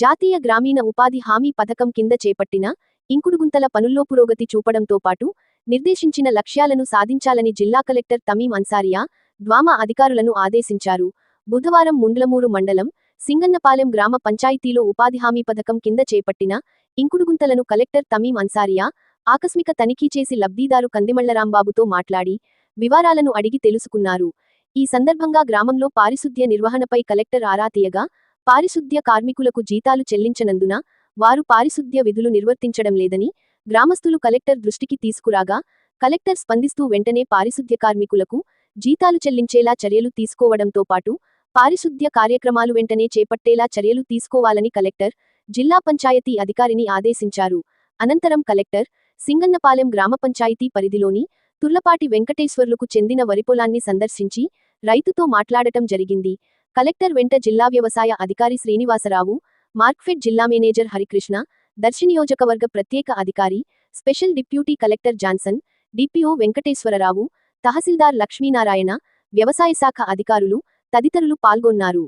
జాతీయ గ్రామీణ ఉపాధి హామీ పథకం కింద చేపట్టిన ఇంకుడుగుంతల పనుల్లో పురోగతి చూపడంతో పాటు నిర్దేశించిన లక్ష్యాలను సాధించాలని జిల్లా కలెక్టర్ తమీం అన్సారియా ద్వామా అధికారులను ఆదేశించారు. బుధవారం ముండ్లమూరు మండలం సింగన్నపాలెం గ్రామ పంచాయతీలో ఉపాధి హామీ పథకం కింద చేపట్టిన ఇంకుడుగుంతలను కలెక్టర్ తమీం అన్సారియా ఆకస్మిక తనిఖీ చేసి లబ్ధిదారు కందిమళ్ళరాంబాబుతో మాట్లాడి వివరాలను అడిగి తెలుసుకున్నారు. ఈ సందర్భంగా గ్రామంలో పారిశుద్ధ్య నిర్వహణపై కలెక్టర్ ఆరా తీయగా పారిశుద్ధ్య కార్మికులకు జీతాలు చెల్లించనందున వారు పారిశుద్ధ్య విధులు నిర్వర్తించడం లేదని గ్రామస్తులు కలెక్టర్ దృష్టికి తీసుకురాగా కలెక్టర్ స్పందిస్తూ వెంటనే పారిశుద్ధ్య కార్మికులకు జీతాలు చెల్లించేలా చర్యలు తీసుకోవడంతో పాటు పారిశుద్ధ్య కార్యక్రమాలు వెంటనే చేపట్టేలా చర్యలు తీసుకోవాలని కలెక్టర్ జిల్లా పంచాయతీ అధికారిని ఆదేశించారు. అనంతరం కలెక్టర్ సింగన్నపాలెం గ్రామ పంచాయతీ పరిధిలోని తుర్లపాటి వెంకటేశ్వర్లకు చెందిన వరిపొలాన్ని సందర్శించి రైతుతో మాట్లాడటం జరిగింది. కలెక్టర్ వెంట జిల్లా వ్యవసాయ అధికారి శ్రీనివాసరావు మార్క్ఫెడ్ జిల్లా మేనేజర్ హరికృష్ణ దర్శి నియోజకవర్గ ప్రత్యేక అధికారి special deputy collector Johnson DPO Venkateswararao తహసీల్దార్ లక్ష్మీనారాయణ వ్యవసాయ శాఖ అధికారులు తదితరులు పాల్గొన్నారు.